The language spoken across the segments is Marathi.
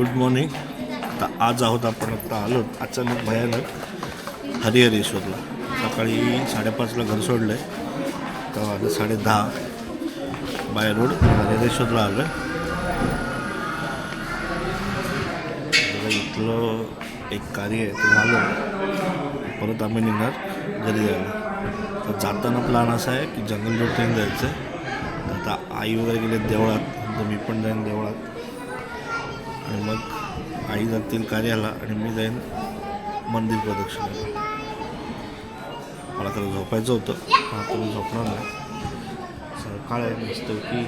Good morning. आता आज आहोत आपण आत्ता आलो अचानक भयानक हरिहरेश्वरला. सकाळी साडेपाचला घर सोडलं आहे तर वाजलं साडे दहा बाय रोड हरिहरेश्वरला आलं इथलं एक कार्य आहे ते झालं. परत आम्ही निघणार घरी जायला तर जाताना प्लॅन असा आहे की जंगल रोड ट्रेन जायचं आहे आता आई वगैरे गेले देवळात तर मी पण जाईन देवळात. आणि मग आई जातील कार्याला आणि मी जाईन मंदिर प्रदक्षिणेला. मला त्याला झोपायचं होतं. आता मी झोपणार नाही. सकाळ आहे मस्त की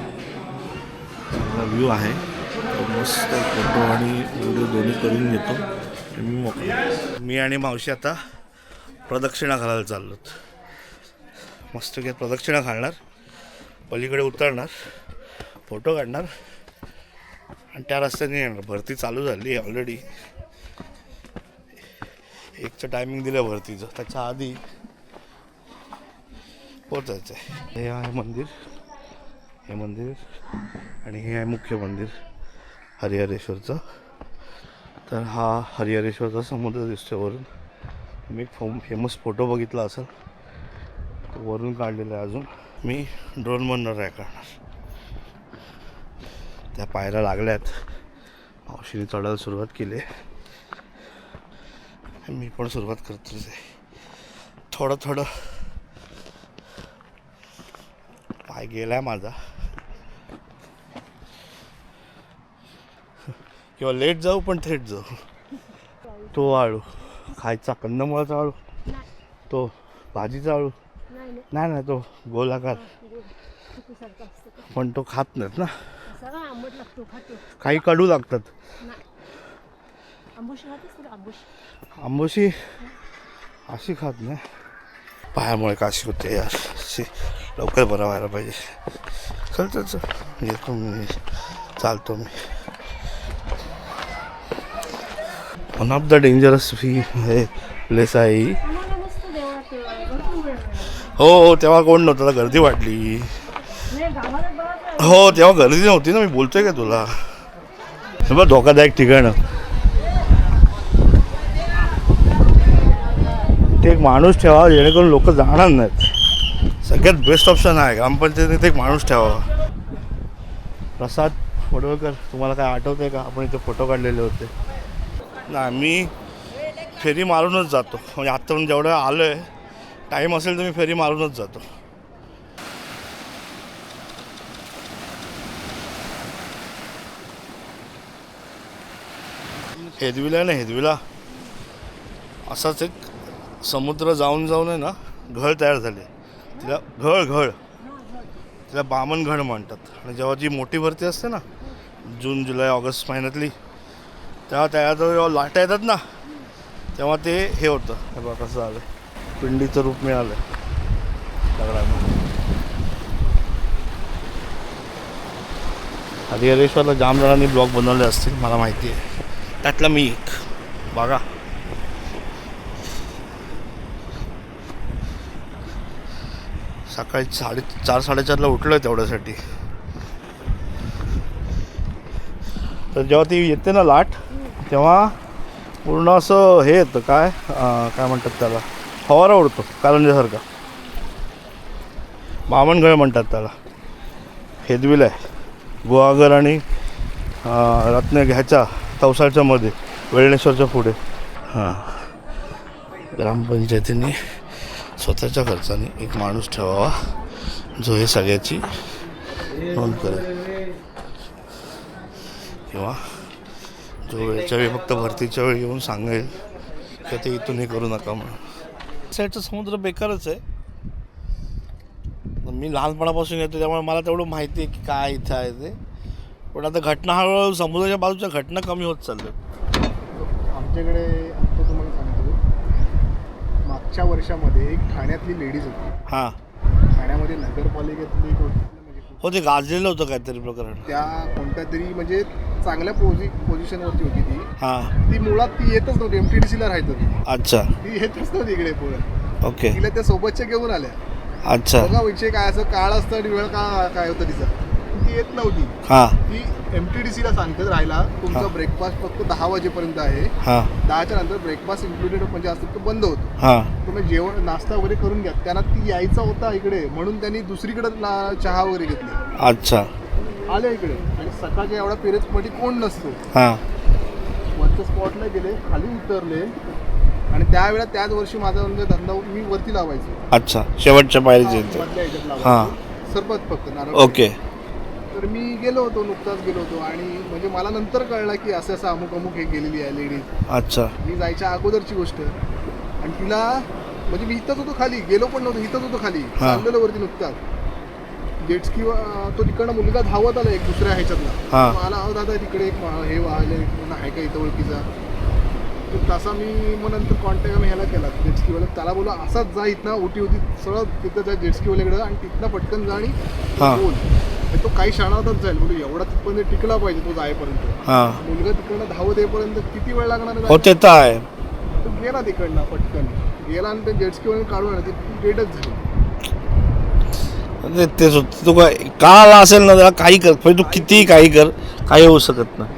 चांगला व्ह्यू आहे. तो मस्त फोटो आणि व्हिडिओ दोन्ही करून घेतो. आणि मी मोकलो मी आणि मावशी आता प्रदक्षिणा घालायला चाललो मस्त घ्या प्रदक्षिणा घालणार. पलीकडे उतरणार. फोटो काढणार. आणि त्या रस्त्याने येणार भरती चालू झाली आहे ऑलरेडी एकचं टायमिंग दिलं भरतीचं त्याच्या आधी पोचायचं आहे हे आहे मंदिर हे मंदिर आणि हे आहे मुख्य मंदिर हरिहरेश्वरचं. तर हा हरिहरेश्वरचा समुद्र दिसतो वरून. मी फोम फेमस फोटो बघितला असेल. तो वरून काढलेला आहे अजून. मी ड्रोन बनणार आहे करणार. त्या पायऱ्या लागल्यात. मावशीने चढायला सुरुवात केली. आहे मी पण सुरुवात करतोच आहे. थोडं थोडं. पाय गेलाय माझा. किंवा लेट जाऊ पण थेट जाऊ. तो आळू. खायचा कंदमुळाचा आळू. तो भाजीचा आळू. नाही नाही. तो गोलाकार. पण तो खात नाहीत ना सगळा आंबट लागतो खातो काही कडू लागतात. आंबूश अशी खात नाही. पायामुळे काशी होते यार. शी लवकर बरं व्हायला पाहिजे. चल चल येतो मी. चालतो मी. वन ऑफ द डेंजरस फी हे प्लेस आहे. ही. हो तेव्हा कोण नव्हतं. गर्दी वाटली हो तेव्हा गर्दी नव्हती ना मी बोलतोय का तुला? बरं धोकादायक ठिकाण. ते एक माणूस ठेवा जेणेकरून लोक जाणार नाहीत. सगळ्यात बेस्ट ऑप्शन आहे ग्रामपंचायतीने एक माणूस ठेवावा. प्रसाद वडवळकर तुम्हाला काय आठवते का? आपण इथे फोटो काढलेले होते. ना मी फेरी मारूनच जातो. म्हणजे आत्ता जेवढं आलो आहे टाईम असेल तर मी फेरी मारूनच जातो. हेदवीला आहे ना हेदवीला. असाच एक समुद्र जाऊन जाऊन आहे ना घळ तयार झाले. तिला घळ घळ. तिला बामण म्हणतात. आणि जेव्हा जी मोठी भरती असते ना जून जुलै ऑगस्ट महिन्यातली तेव्हा त्यात जेव्हा लाटा येतात ना तेव्हा ते हे होतं. हे बघा कसं झालं. पिंडीचं रूप मिळालं. दगडानं. हरिहरेश्वरला जाम जणांनी ब्लॉग बनवले असतील मला माहिती आहे. त्यातला मी एक. बघा. सकाळी साडे चार साडेचारला उठलो आहे तेवढ्यासाठी. तर जेव्हा ती येते ना लाट तेव्हा पूर्ण असं हे येतं काय काय म्हणतात त्याला? फवारा उडतो कारंजासारखा बामणगड म्हणतात त्याला. हेदविल आहे गुहागर आणि रत्न घ्यायचा. तवसाळच्या मध्ये वेळणेश्वरच्या पुढे. हां. ग्रामपंचायतीने स्वतःच्या खर्चाने एक माणूस ठेवावा जो हे सगळ्याची नोंद करेल. किंवा जो वेळच्या वेळी फक्त भरतीच्या वेळी येऊन सांगेल की ते इथून हे करू नका म्हणून. साईडचा समुद्र बेकारच आहे. मी लहानपणापासून येतो त्यामुळे मला तेवढं माहिती आहे की काय इथं आहे ते. पण आता घटना हळूहळू समुद्राच्या बाजूच्या घटना कमी होत चालल्या आमच्याकडे आता तुम्हाला सांगतो. मागच्या वर्षामध्ये एक ठाण्यातली लेडीज होती. हां. ठाण्यामध्ये नगरपालिकेतली होती म्हणजे हो ते गाजलेलं होतं काहीतरी प्रकरण. त्या कोणत्या तरी म्हणजे चांगल्या पोझि पोझिशनवरती होती ती. हां. ती मुळात ती येतच नव्हती एम टी डी सीला राहत होती. अच्छा. ती येतच नव्हती इकडे पुढे. ओके. तिला त्या सोबतच्या घेऊन आल्या. अच्छा. बघा विषय काय असं काळ असतं आणि वेळ का काय होतं तिचा. ती येत नव्हती. हां. ती एम टी डी सीला सांगतात राहायला हा. तुमचा ब्रेकफास्ट फक्त दहा वाजेपर्यंत आहे. हां. दहाच्या नंतर ब्रेकफास्ट इन्क्लुडेड म्हणजे असतो तो बंद होतो. हां. तुम्ही जेवण नाश्ता वगैरे करून घ्या. त्यांना ती यायचा होता इकडे म्हणून त्यांनी दुसरीकडे ना- चहा वगैरे घेतली. अच्छा. आले इकडे. आणि सकाळच्या एवढा पिरियड्समध्ये कोण नसतो. हां. वरच्या स्पॉटला गेले खाली उतरले. आणि त्यावेळेला त्याच वर्षी माझा म्हणजे धंदा मी वरती लावायचो. अच्छा. शेवटच्या पायरीचे इथे मधल्या ह्याच्यात हां. लावायचो सरबत फक्त नारळ ओके. तर मी गेलो होतो नुकताच गेलो होतो आणि म्हणजे मला नंतर कळलं की असं असं अमुक अमुक हे गेलेली आहे लेडीज अच्छा. मी जायच्या अगोदरची गोष्ट. आणि तिला म्हणजे मी इथंच होतो खाली गेलो पण नव्हतो इथंच होतो खाली हा. चाललेलो वरती नुकताच. जेट्सकी तो तिकडनं मुलगा धावत आला एक दुसऱ्या ह्याच्यातला. मला अहो दादा तिकडे एक मा- हे वाहले आहे का इथं ओळखीचा? तसा मी मग नंतर कॉन्टॅक्ट आम्ही ह्याला केला जेट्सकीवाला त्याला बोला असाच जा इथनं ओटी होती सरळ तिथं त्या जेट्सकीवाल्याकडे आणि तिथनं पटकन जा आणि हा. बोल. आणि तो काही क्षणातच जाईल. बोलू एवढा तिथपर्यंत टिकला पाहिजे तो जाईपर्यंत हां. मुलगा तिकडनं धावत येईपर्यंत किती वेळ लागणार हो ते तर आहे. तो गेला तिकडनं पटकन. गेला आणि ते जेट्सकीवरून काढून आणलं, ती डेटच झाली. ते- होतं. तू काय का आला असेल ना त्याला काही कर. म्हणजे तू कितीही काही कर काही होऊ शकत नाही.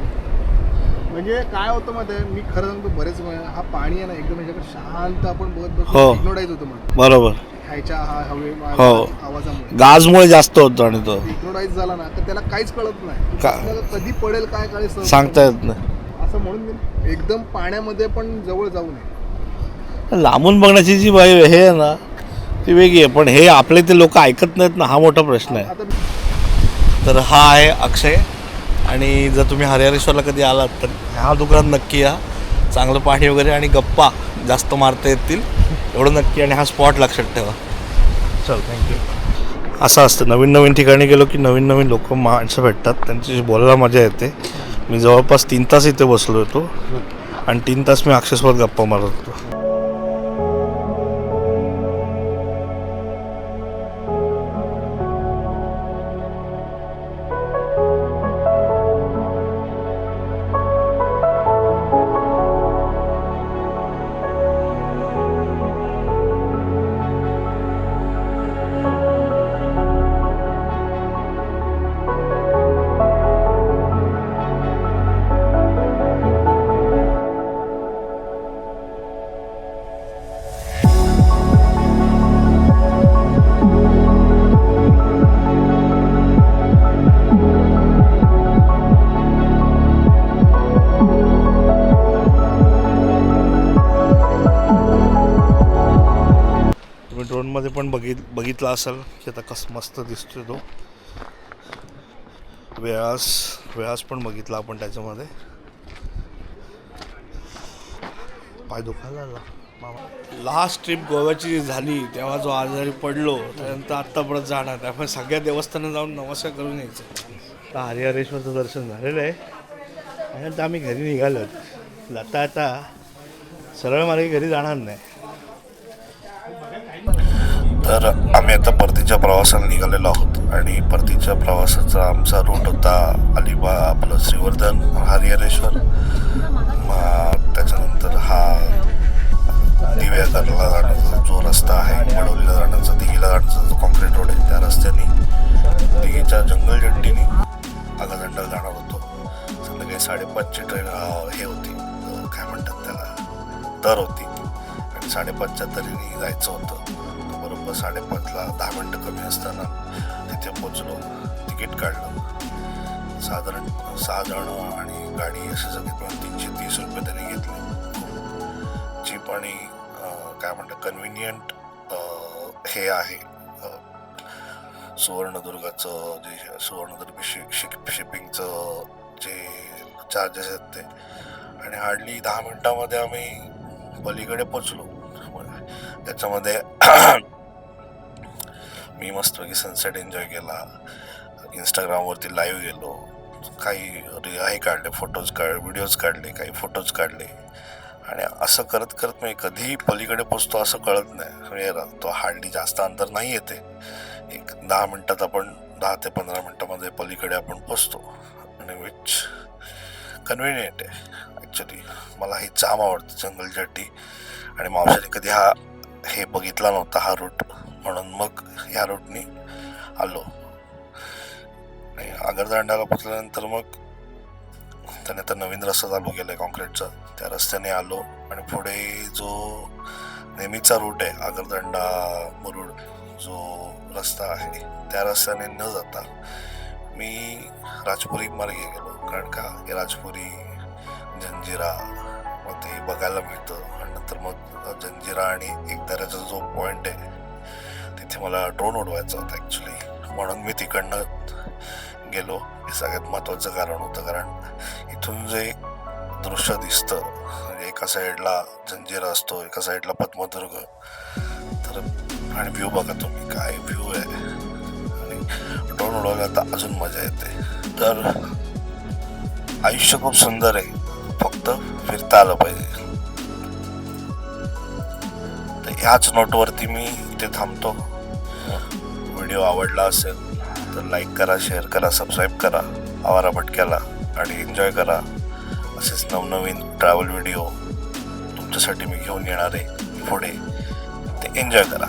म्हणजे काय होतं मध्ये मी खरं सांगतो बरेच वेळा हा पाणी आहे ना एकदम शांत आपण बघत हो. बघत इग्नोडाईज होतो मग बरोबर. ह्याच्या हा हवे हो. आवाजामुळे. गाजमुळे जास्त होतो आणि तो. इग्नोडाईज झाला ना तर त्याला काहीच कळत नाही. का- आपल्याला कधी पडेल काय काय सांगता येत नाही. असं म्हणून मी एकदम पाण्यामध्ये पण जवळ जाऊ नये. लांबून बघण्याची जी बाई हे आहे ना ती वेगळी आहे. पण हे आपले ते लोक ऐकत नाहीत ना हा मोठा प्रश्न आहे. आता तर हा आहे अक्षय. आणि जर तुम्ही हरिहरेश्वरला कधी आलात तर ह्या दुकानात नक्की या. चांगलं पाणी वगैरे आणि गप्पा जास्त मारता येतील. एवढं नक्की आणि हा स्पॉट लक्षात ठेवा. चल थँक्यू असं असतं नवीन नवीन ठिकाणी गेलो की नवीन नवीन लोक माणसं भेटतात त्यांच्याशी बोलायला मजा येते. मी जवळपास तीन तास इथे बसलो होतो. आणि तीन तास मी अक्षयसोबत गप्पा मारत होतो. बघितला असाल की आता कसं मस्त दिसतोय तो. व्यास व्यास पण बघितला आपण त्याच्यामध्ये. पाय दुखायला लागला. मामा. लास्ट ट्रिप गोव्याची जी झाली तेव्हा जो आजारी पडलो त्यानंतर आत्ता परत जाणार. त्यामुळे सगळ्या देवस्थानात जाऊन नमस्कार करून यायचं. आता हरिहरेश्वरचं दर्शन झालेलं आहे. आणि आता आम्ही घरी निघालो जाता आता सरळ मार्गे घरी जाणार नाही. तर आम्ही आता परतीच्या प्रवासाला निघालेलो आहोत. आणि परतीच्या प्रवासाचा आमचा रूट होता अलिबाग आपलं श्रीवर्धन हरिहरेश्वर. मग त्याच्यानंतर हा दिव्यागरला जाण्याचा जो रस्ता आहे मडवलीला जाण्याचा दिघीला जाण्याचा जो कॉन्क्रीट रोड आहे त्या रस्त्याने दिघीच्या जंगल जट्टीने आगादंडाला जाणार होतो. संध्याकाळी साडेपाचची ट्रेन हे होती. काय म्हणतात त्याला? दर होती. आणि साडेपाचच्या तरीने जायचं होतं. साडेपाचला दहा मिनटं कमी असताना तिथे पोचलो तिकीट काढलं. साधारण सहा जण आणि गाडी असे सगळे पण तीनशे तीस रुपये त्यांनी घेतले. चीप आणि काय म्हणतात कन्व्हिनियंट हे आहे. सुवर्णदुर्गाचं जे सुवर्णदुर्ग शिप शिप शिपिंगचं जे चार्जेस आहेत ते. आणि हार्डली दहा मिनटामध्ये आम्ही पलीकडे पोचलो. त्याच्यामध्ये मी मस्तपैकी सनसेट एन्जॉय केला. इंस्टाग्रामवरती लाईव्ह गेलो. काही रि- हे काढले फोटोज काढ व्हिडिओज काढले काही फोटोज काढले. आणि असं करत करत मी कधीही पलीकडे पोचतो असं कळत नाही. म्हणजे तो हार्डली जास्त अंतर नाही येते. एक दहा मिनटात आपण दहा ते पंधरा मिनटामध्ये पलीकडे आपण पोचतो. आणि विच कन्व्हिनियंट आहे. ॲक्च्युली मला ही जाम आवडतं जंगल जट्टी आणि मावशाने कधी हा हे बघितला नव्हता हा रूट म्हणून मग ह्या रूटनी आलो. आणि आगरदांडाला पोचल्यानंतर मग त्याने आता नवीन रस्ता चालू केला आहे कॉन्क्रीटचा त्या रस्त्याने आलो आणि पुढे जो नेहमीचा रूट आहे आगरदंडा मुरुड जो रस्ता आहे त्या रस्त्याने न जाता मी राजपुरी मार्गे गेलो. कारण का? हे राजपुरी जंजिरा मग ते बघायला मिळतं. आणि नंतर मग जंजिरा आणि एक दऱ्याचा जो पॉईंट आहे तिथे मला ड्रोन उडवायचा होता ॲक्च्युली म्हणून मी तिकडनं गेलो. हे सगळ्यात महत्त्वाचं कारण होतं कारण इथून जे दृश्य दिसतं म्हणजे एका साईडला जंजिरा असतो एका साईडला पद्मदुर्ग. तर आणि व्ह्यू बघा तुम्ही काय व्ह्यू आहे. आणि ड्रोन उडवला तर अजून मजा येते. तर आयुष्य खूप सुंदर आहे. फक्त फिरता आलं पाहिजे. ह्याच नोटवरती मी इथे थांबतो. व्हिडिओ आवडला असेल तर लाईक करा शेअर करा सबस्क्राईब करा आवारा भटक्याला आणि एन्जॉय करा. असेच नवनवीन ट्रॅव्हल व्हिडिओ तुमच्यासाठी मी घेऊन येणार आहे पुढे. ते एन्जॉय करा.